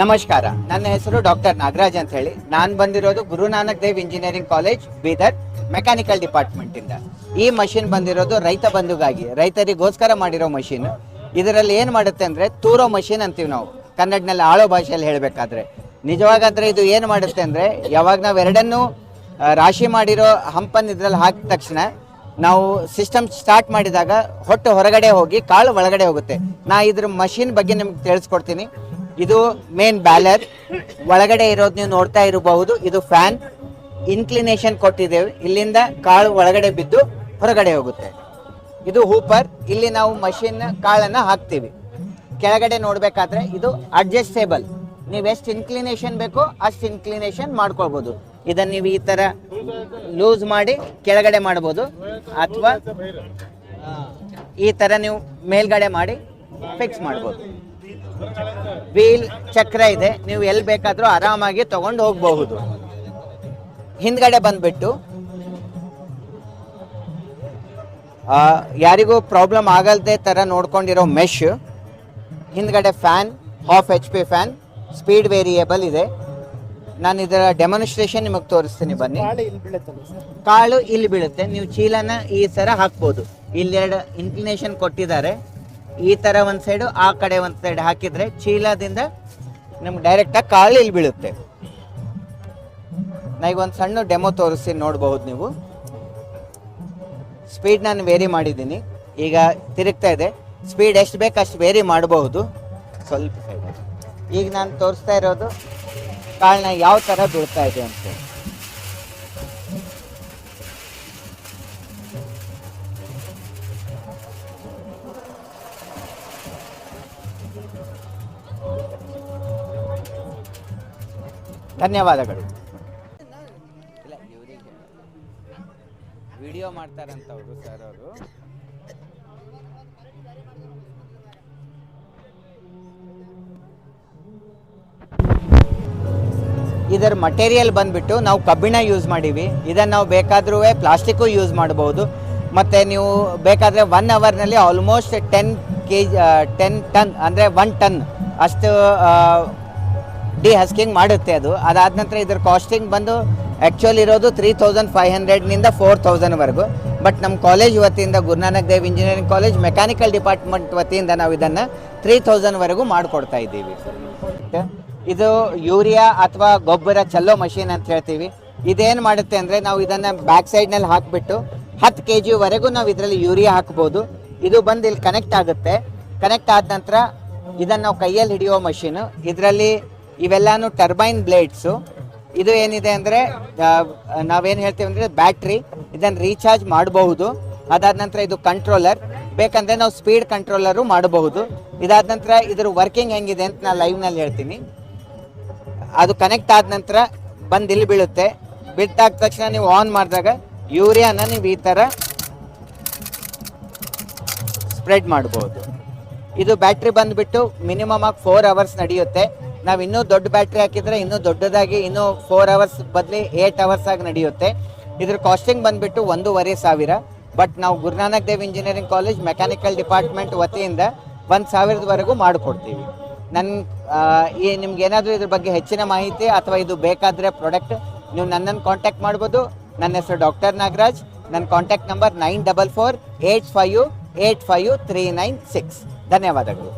ನಮಸ್ಕಾರ, ನನ್ನ ಹೆಸರು ಡಾಕ್ಟರ್ ನಾಗರಾಜ್ ಅಂತ ಹೇಳಿ. ನಾನು ಬಂದಿರೋದು Guru Nanak Dev engineering college, Bidar mechanical department ಇಂದ. ಈ ಮಷಿನ್ ಬಂದಿರೋದು ರೈತ ಬಂಧುಗಾಗಿ, ರೈತರಿಗೋಸ್ಕರ ಮಾಡಿರೋ ಮಷಿನ್. ಇದರಲ್ಲಿ ಏನು ಮಾಡುತ್ತೆ ಅಂದ್ರೆ ತೂರೋ ಮಷಿನ್ ಅಂತೀವಿ ನಾವು. ಕನ್ನಡನಲ್ಲಿ ಆಳೋ ಭಾಷೆಯಲ್ಲಿ ಹೇಳಬೇಕಾದ್ರೆ. ನಿಜವಾಗಾದ್ರೆ ಇದು ಏನು ಮಾಡುತ್ತೆ ಅಂದ್ರೆ, ಯಾವಾಗ ನಾವು ಎರಡನ್ನೂ ರಾಶಿ ಮಾಡಿರೋ ಹಂಪನ್ ಇದ್ರಲ್ಲಿ ಹಾಕಿದ ತಕ್ಷಣ, ನಾವು ಸಿಸ್ಟಮ್ ಸ್ಟಾರ್ಟ್ ಮಾಡಿದಾಗ ಹೊಟ್ಟು ಹೊರಗಡೆ ಹೋಗಿ ಕಾಳು ಒಳಗಡೆ ಹೋಗುತ್ತೆ. ನಾ ಇದ್ರ ಮಷಿನ್ ಬಗ್ಗೆ ನಿಮ್ಗೆ ತಿಳಿಸ್ಕೊಡ್ತೀನಿ. ಇದು ಮೇನ್ ಬ್ಯಾಲರ್ ಒಳಗಡೆ ಇರೋದು ನೀವು ನೋಡ್ತಾ ಇರಬಹುದು. ಇದು ಫ್ಯಾನ್ ಇನ್ಕ್ಲಿನೇಷನ್ ಕೊಟ್ಟಿದ್ದೇವೆ. ಇಲ್ಲಿಂದ ಕಾಳು ಒಳಗಡೆ ಬಿದ್ದು ಹೊರಗಡೆ ಹೋಗುತ್ತೆ. ಇದು ಹೂಪರ್ ಇಲ್ಲಿ ನಾವು ಮಷಿನ್ ಕಾಳನ್ನ ಹಾಕ್ತೀವಿ. ಕೆಳಗಡೆ ನೋಡಬೇಕಾದ್ರೆ ಇದು ಅಡ್ಜಸ್ಟೇಬಲ್ ನೀವು ಎಷ್ಟು ಇನ್ಕ್ಲಿನೇಷನ್ ಬೇಕೋ ಅಷ್ಟು ಇನ್ಕ್ಲಿನೇಷನ್ ಮಾಡ್ಕೊಳ್ಬೋದು. ಇದನ್ನು ನೀವು ಈ ತರ ಲೂಸ್ ಮಾಡಿ ಕೆಳಗಡೆ ಮಾಡ್ಬೋದು. ಅಥವಾ ಈ ತರ ನೀವು ಮೇಲ್ಗಡೆ ಮಾಡಿ ಫಿಕ್ಸ್ ಮಾಡ್ಬೋದು. ವೀಲ್ ಚಕ್ರ ಇದೆ. ನೀವು ಎಲ್ಲಿ ಬೇಕಾದರೂ ಆರಾಮಾಗಿ ತಗೊಂಡು ಹೋಗಬಹುದು. ಹಿಂದ್ಗಡೆ ಬಂದ್ಬಿಟ್ಟು ಯಾರಿಗೂ ಪ್ರಾಬ್ಲಮ್ ಆಗಲ್ದೇ ತರ ನೋಡ್ಕೊಂಡಿರೋ ಮೆಶ್ ಹಿಂದ್ಗಡೆ fan half H P fan speed variable ಇದೆ. ನಾನು ಇದರ ಡೆಮಾನ್ಸ್ಟ್ರೇಷನ್ ನಿಮಗೆ ತೋರಿಸ್ತೀನಿ ಬನ್ನಿ. ಇಲ್ಲಿ ಕಾಳು ಇಲ್ಲಿ ಬೀಳುತ್ತೆ. ನೀವು ಚೀಲನ ಈ ಸರ ಹಾಕ್ಬೋದು. ಇಲ್ಲೆರಡು ಇನ್ಕ್ಲಿನೇಷನ್ ಕೊಟ್ಟಿದ್ದಾರೆ. ಈ ತರ ಒಂದ್ ಸೈಡು ಆ ಕಡೆ ಒಂದ್ ಸೈಡ್ ಹಾಕಿದ್ರೆ ಚೀಲದಿಂದ ನಮ್ಗೆ ಡೈರೆಕ್ಟ್ ಆಗಿ ಕಾಳು ಇಲ್ಲಿ ಬೀಳುತ್ತೆ. ನಾ ಈಗ ಒಂದು ಸಣ್ಣ ಡೆಮೋ ತೋರಿಸಿ ನೋಡಬಹುದು ನೀವು. ಸ್ಪೀಡ್ ನಾನು ವೇರಿ ಮಾಡಿದ್ದೀನಿ. ಈಗ ತಿರುಗ್ತಾ ಇದೆ. ಸ್ಪೀಡ್ ಎಷ್ಟು ಬೇಕು ಅಷ್ಟು ವೇರಿ ಮಾಡಬಹುದು. ಸ್ವಲ್ಪ ಸೈಡ್ ಈಗ ನಾನು ತೋರಿಸ್ತಾ ಇರೋದು ಕಾಳನ್ನ ಯಾವ ಥರ ಬೀಳ್ತಾ ಇದೆ ಅಂತ. ಧನ್ಯವಾದಗಳು. ಇಲ್ಲ ಇವರಿಗೆ ವಿಡಿಯೋ ಮಾಡ್ತಾರಂತ ಅವರು ಸರ್ ಅವರು. ಇದರ ಮಟೀರಿಯಲ್ ಬಂದ್ಬಿಟ್ಟು ನಾವು ಕಬ್ಬಿಣ ಯೂಸ್ ಮಾಡೀವಿ. ಇದನ್ನು ನಾವು ಬೇಕಾದ್ರೂ ಪ್ಲಾಸ್ಟಿಕ್ಕು ಯೂಸ್ ಮಾಡಬಹುದು ಮತ್ತು ನೀವು ಬೇಕಾದರೆ one ಅವರ್ನಲ್ಲಿ almost ten K G ten ton ಅಂದರೆ ಒನ್ ಟನ್ ಅಷ್ಟು ಡಿ ಹಸ್ಕಿಂಗ್ ಮಾಡುತ್ತೆ ಅದು. ಅದಾದ ನಂತರ ಇದ್ರ ಕಾಸ್ಟಿಂಗ್ ಬಂದು ಆ್ಯಕ್ಚುಲ್ ಇರೋದು ತ್ರೀ ತೌಸಂಡ್ ಫೈವ್ ಹಂಡ್ರೆಡ್ನಿಂದ ಫೋರ್ ತೌಸಂಡ್ವರೆಗೂ ಬಟ್ ನಮ್ಮ ಕಾಲೇಜ್ ವತಿಯಿಂದ Guru Nanak Dev engineering college mechanical department ವತಿಯಿಂದ ನಾವು ಇದನ್ನು ತ್ರೀ ತೌಸಂಡ್ವರೆಗೂ ಮಾಡಿಕೊಡ್ತಾ ಇದ್ದೀವಿ. ಇದು ಯೂರಿಯಾ ಅಥವಾ ಗೊಬ್ಬರ ಚಲ್ಲೋ ಮಷೀನ್ ಅಂತ ಹೇಳ್ತೀವಿ. ಇದೇನು ಮಾಡುತ್ತೆ ಅಂದರೆ ನಾವು ಇದನ್ನು ಬ್ಯಾಕ್ ಸೈಡ್ನಲ್ಲಿ ಹಾಕಿಬಿಟ್ಟು ಹತ್ತು ಕೆ ಜಿವರೆಗೂ ನಾವು ಇದರಲ್ಲಿ ಯೂರಿಯಾ ಹಾಕ್ಬೋದು. ಇದು ಬಂದು ಇಲ್ಲಿ ಕನೆಕ್ಟ್ ಆಗುತ್ತೆ. ಕನೆಕ್ಟ್ ಆದ ನಂತರ ಇದನ್ನು ನಾವು ಕೈಯಲ್ಲಿ ಹಿಡಿಯೋ ಮಷೀನು. ಇದರಲ್ಲಿ ಇವೆಲ್ಲಾನು ಟರ್ಬೈನ್ ಬ್ಲೇಡ್ಸು. ಇದು ಏನಿದೆ ಅಂದರೆ ನಾವೇನು ಹೇಳ್ತೀವಿ ಅಂದರೆ ಬ್ಯಾಟ್ರಿ, ಇದನ್ನು ರೀಚಾರ್ಜ್ ಮಾಡಬಹುದು. ಅದಾದ ನಂತರ ಇದು ಕಂಟ್ರೋಲರ್, ಬೇಕಂದರೆ ನಾವು ಸ್ಪೀಡ್ ಕಂಟ್ರೋಲರು ಮಾಡಬಹುದು. ಇದಾದ ನಂತರ ಇದ್ರ ವರ್ಕಿಂಗ್ ಹೆಂಗಿದೆ ಅಂತ ನಾನು ಲೈವ್ನಲ್ಲಿ ಹೇಳ್ತೀನಿ. ಅದು ಕನೆಕ್ಟ್ ಆದ ನಂತರ ಬಂದು ಇಲ್ಲಿ ಬೀಳುತ್ತೆ. ಬಿಟ್ಟಾದ ತಕ್ಷಣ ನೀವು ಆನ್ ಮಾಡಿದಾಗ ಯೂರಿಯಾನ ನೀವು ಈ ಥರ ಸ್ಪ್ರೆಡ್ ಮಾಡ್ಬೋದು ಇದು ಬ್ಯಾಟ್ರಿ ಬಂದುಬಿಟ್ಟು ಮಿನಿಮಮ್ ಆಗಿ ಫೋರ್ ಅವರ್ಸ್ ನಡೆಯುತ್ತೆ. ನಾವು ಇನ್ನೂ ದೊಡ್ಡ ಬ್ಯಾಟ್ರಿ ಹಾಕಿದರೆ ಇನ್ನೂ ದೊಡ್ಡದಾಗಿ ಇನ್ನೂ ಫೋರ್ ಅವರ್ಸ್ ಬದಲಿ ಏಯ್ಟ್ ಅವರ್ಸ್ ಆಗಿ ನಡೆಯುತ್ತೆ. ಇದ್ರ ಕಾಸ್ಟಿಂಗ್ ಬಂದುಬಿಟ್ಟು ಒಂದೂವರೆ ಸಾವಿರ. ಬಟ್ ನಾವು Guru Nanak Dev engineering college mechanical department ವತಿಯಿಂದ ಒಂದು ಸಾವಿರದವರೆಗೂ ಮಾಡಿಕೊಡ್ತೀವಿ. ನನ್ನ ಈ ನಿಮ್ಗೆ ಏನಾದರೂ ಇದ್ರ ಬಗ್ಗೆ ಹೆಚ್ಚಿನ ಮಾಹಿತಿ ಅಥವಾ ಇದು ಬೇಕಾದರೆ ಪ್ರಾಡಕ್ಟ್ ನೀವು ನನ್ನನ್ನು ಕಾಂಟ್ಯಾಕ್ಟ್ ಮಾಡ್ಬೋದು. ನನ್ನ ಹೆಸರು ಡಾಕ್ಟರ್ ನಾಗರಾಜ್. ನನ್ನ contact number nine double four eight five eight five three nine six ಧನ್ಯವಾದಗಳು.